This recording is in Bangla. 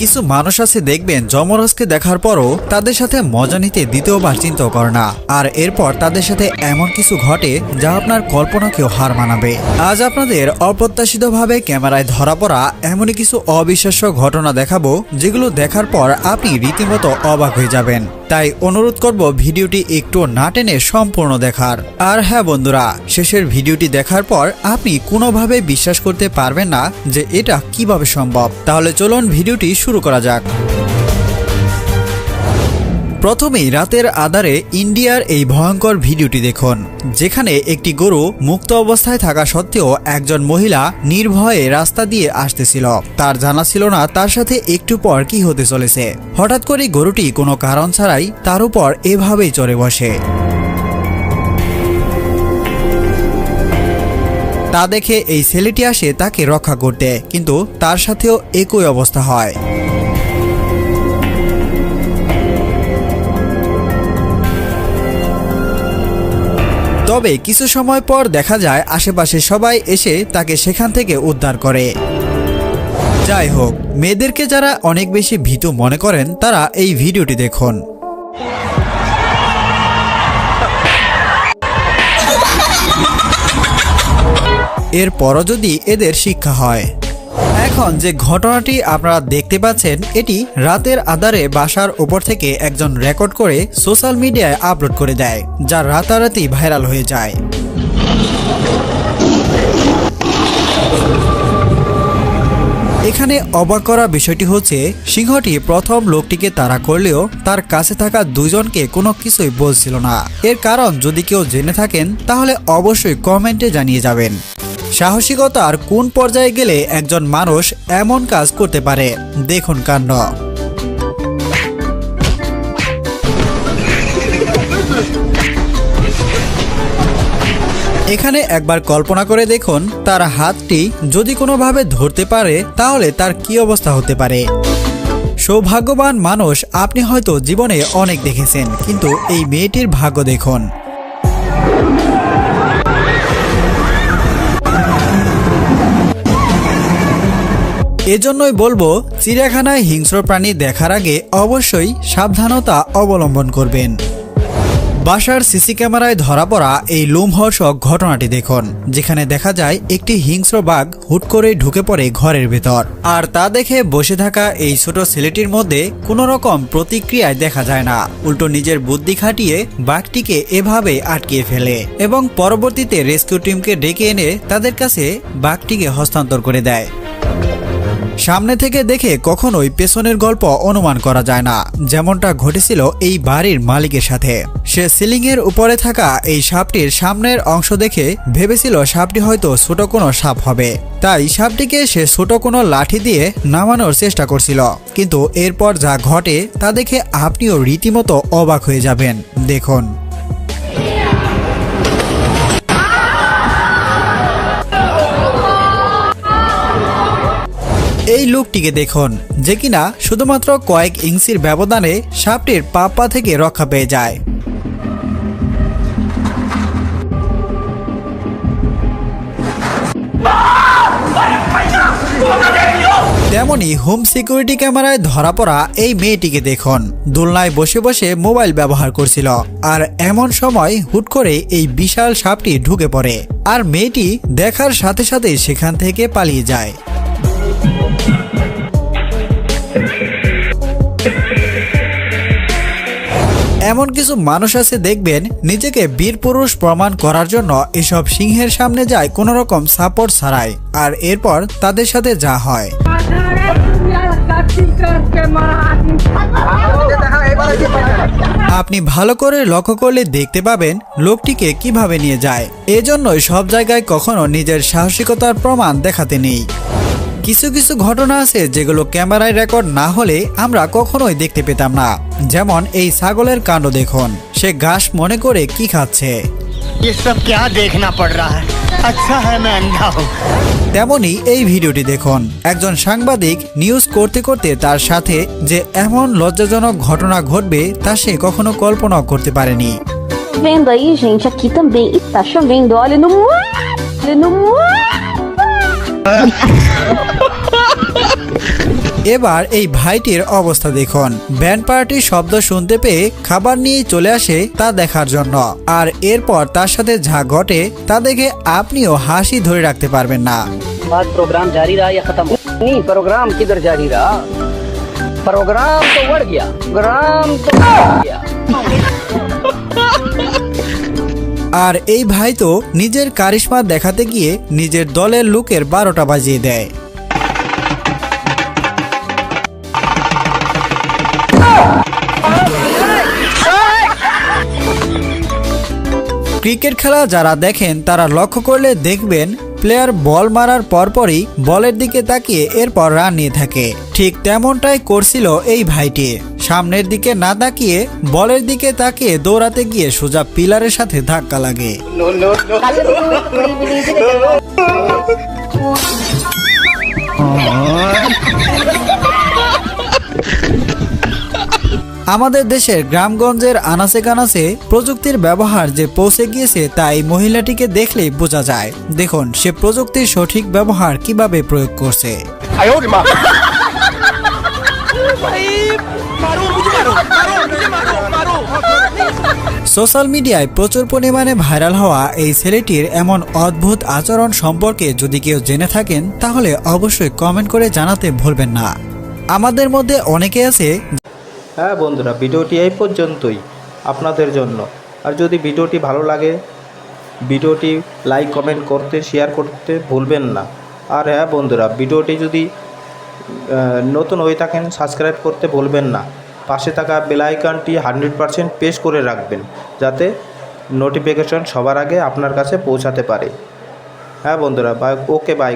কিছু মানুষ আছে দেখবেন, যমরাজকে দেখার পরও তাদের সাথে মজা নিতে দ্বিতীয়বার চিন্তা করে না। আর এরপর তাদের সাথে এমন কিছু ঘটে যা আপনার কল্পনাকেও হার মানাবে। আজ আপনাদের অপ্রত্যাশিতভাবে ক্যামেরায় ধরা পড়া এমনই কিছু অবিশ্বাস্য ঘটনা দেখাবো, যেগুলো দেখার পর আপনি রীতিমতো অবাক হয়ে যাবেন। তাই অনুরোধ করব ভিডিওটি একটু না টেনে সম্পূর্ণ দেখার। আর হ্যাঁ বন্ধুরা, শেষের ভিডিওটি দেখার পর আপনি কোনোভাবে বিশ্বাস করতে পারবেন না যে এটা কীভাবে সম্ভব। তাহলে চলুন ভিডিওটি শুরু করা যাক। প্রথমেই রাতের আধারে ইন্ডিয়ার এই ভয়ঙ্কর ভিডিওটি দেখুন, যেখানে একটি গরু মুক্ত অবস্থায় থাকা সত্ত্বেও একজন মহিলা নির্ভয়ে রাস্তা দিয়ে আসতেছিল। তার জানা ছিল না তার সাথে একটু পর কি হতে চলেছে। হঠাৎ করে গরুটি কোনো কারণ ছাড়াই তার উপর এভাবেই চড়ে বসে। তা দেখে এই ছেলেটি আসে তাকে রক্ষা করতে, কিন্তু তার সাথেও একই অবস্থা হয়। তবে কিছু সময় পর দেখা যায় আশেপাশে সবাই এসে তাকে সেখান থেকে উদ্ধার করে। যাই হোক, মেয়েদেরকে যারা অনেক বেশি ভীতু মনে করেন, তারা এই ভিডিওটি দেখুন। এরপরও যদি এদের শিক্ষা হয়। এখন যে ঘটনাটি আপনারা দেখতে পাচ্ছেন, এটি রাতের আধারে বাসার ওপর থেকে একজন রেকর্ড করে সোশ্যাল মিডিয়ায় আপলোড করে দেয়, যা রাতারাতি ভাইরাল হয়ে যায়। এখানে অবাক করা বিষয়টি হচ্ছে, সিংহটি প্রথম লোকটিকে তাড়া করলেও তার কাছে থাকা দুজনকে কোনো কিছুই বলছিল না। এর কারণ যদি কেউ জেনে থাকেন, তাহলে অবশ্যই কমেন্টে জানিয়ে যাবেন। সাহসিকতার কোন পর্যায়ে গেলে একজন মানুষ এমন কাজ করতে পারে? দেখুন কাণ্ড। এখানে একবার কল্পনা করে দেখুন, তার হাতটি যদি কোনোভাবে ধরতে পারে, তাহলে তার কি অবস্থা হতে পারে? সৌভাগ্যবান মানুষ আপনি হয়তো জীবনে অনেক দেখেছেন, কিন্তু এই মেয়েটির ভাগ্য দেখুন। এজন্যই বলব, চিড়িয়াখানায় হিংস্র প্রাণী দেখার আগে অবশ্যই সাবধানতা অবলম্বন করবেন। বাসার সিসি ক্যামেরায় ধরা পড়া এই লোমহর্ষক ঘটনাটি দেখুন, যেখানে দেখা যায় একটি হিংস্র বাঘ হুট করে ঢুকে পড়ে ঘরের ভেতর। আর তা দেখে বসে থাকা এই ছোট ছেলেটির মধ্যে কোনো রকম প্রতিক্রিয়ায় দেখা যায় না। উল্টো নিজের বুদ্ধি খাটিয়ে বাঘটিকে এভাবে আটকিয়ে ফেলে এবং পরবর্তীতে রেস্কিউ টিমকে ডেকে এনে তাদের কাছে বাঘটিকে হস্তান্তর করে দেয়। সামনে থেকে দেখে কখনোই পেছনের গল্প অনুমান করা যায় না। যেমনটা ঘটেছিল এই বাড়ির মালিকের সাথে। সে সিলিং এর উপরে থাকা এই সাপটির সামনের অংশ দেখে ভেবেছিল সাপটি হয়তো ছোট কোনো সাপ হবে। তাই সাপটিকে সে ছোট কোনো লাঠি দিয়ে নামানোর চেষ্টা করছিল। কিন্তু এরপর যা ঘটে তা দেখে আপনিও রীতিমতো অবাক হয়ে যাবেন। দেখুন। এই লোকটিকে দেখুন, যে কিনা শুধুমাত্র কয়েক ইঞ্চির ব্যবধানে সাপটির পাপ্পা থেকে রক্ষা পেয়ে যায়। তেমনি হোম সিকিউরিটি ক্যামেরায় ধরা পড়া এই মেয়েটিকে দেখুন। দোলনায় বসে বসে মোবাইল ব্যবহার করছিল, আর এমন সময় হুট করে এই বিশাল সাপটি ঢুকে পড়ে, আর মেয়েটি দেখার সাথে সাথে সেখান থেকে পালিয়ে যায়। এমন কিছু মানুষ আছে দেখবেন, নিজেকে বীর পুরুষ প্রমাণ করার জন্য এসব সিংহের সামনে যায় কোনো রকম সাপোর্ট ছাড়াই, আর এরপর তাদের সাথে যা হয়। আপনি ভালো করে লক্ষ্য করলে দেখতে পাবেন লোকটিকে কীভাবে নিয়ে যায়। এজন্যই সব জায়গায় কখনো নিজের সাহসিকতার প্রমাণ দেখাতে নেই। কিছু কিছু ঘটনা আছে যেগুলো ক্যামেরায় রেকর্ড না হলে আমরা কখনোই দেখতে পেতাম না। যেমন এই ছাগলের কাণ্ড দেখুন। সে ঘাস মনে করে কি খাচ্ছে। তেমনি এই ভিডিওটি দেখুন। একজন সাংবাদিক নিউজ করতে করতে তার সাথে যে এমন লজ্জাজনক ঘটনা ঘটবে তা সে কখনো কল্পনা করতে পারেনি। এবার এই ভাইটির অবস্থা দেখুন ব্যান্ড পার্টির শব্দ শুনতে পেয়ে খাবার নিয়ে চলে আসে তা দেখার জন্য আর এরপর তার সাথে যা ঘটে তা দেখে আপনিও হাসি ধরে রাখতে পারবেন না बाद प्रोग्राम जारी रहा या खत्म नहीं प्रोग्राम किधर जारी रहा प्रोग्राम तो बढ़ गया प्रोग्राम तो बढ़ गया আর এই ভাই তো নিজের কারিশমা দেখাতে গিয়ে নিজের দলের লোকের বারোটা বাজিয়ে দেয় ক্রিকেট খেলা যারা দেখেন তারা লক্ষ্য করলে দেখবেন প্লেয়ার বল মারার পরপরই বলের দিকে তাকিয়ে এরপর রান নিয়ে থাকে। ঠিক তেমনটাই করছিল এই ভাইটি। সামনের দিকে না তাকিয়ে বলের দিকে তাকিয়ে দৌড়াতে গিয়ে সোজা পিলারের সাথে ধাক্কা লাগে। আমাদের দেশের গ্রামগঞ্জের আনাচে কানাচে প্রযুক্তির ব্যবহার যে পৌঁছে গিয়েছে তা এই মহিলাটিকে দেখলেই বোঝা যায়। দেখুন সে প্রযুক্তির সঠিক ব্যবহার কীভাবে প্রয়োগ করছে। সোশ্যাল মিডিয়ায় প্রচুর পরিমাণে ভাইরাল হওয়া এই ছেলেটির এমন অদ্ভুত আচরণ সম্পর্কে যদি কেউ জেনে থাকেন তাহলে অবশ্যই কমেন্ট করে জানাতে ভুলবেন না। আমাদের মধ্যে অনেকে আছে হ্যাঁ বন্ধুরা, ভিডিওটি এই পর্যন্তই আপনাদের জন্য। আর যদি ভিডিওটি ভালো লাগে, ভিডিওটি লাইক, কমেন্ট করতে, শেয়ার করতে ভুলবেন না। আর হ্যাঁ বন্ধুরা, ভিডিওটি যদি নতুন হয়ে থাকেন, সাবস্ক্রাইব করতে ভুলবেন না। পাশে থাকা বেল আইকনটি হান্ড্রেড পারসেন্ট পেশ করে রাখবেন, যাতে নোটিফিকেশন সবার আগে আপনার কাছে পৌঁছাতে পারে। হ্যাঁ বন্ধুরা বাই ওকে, বাই।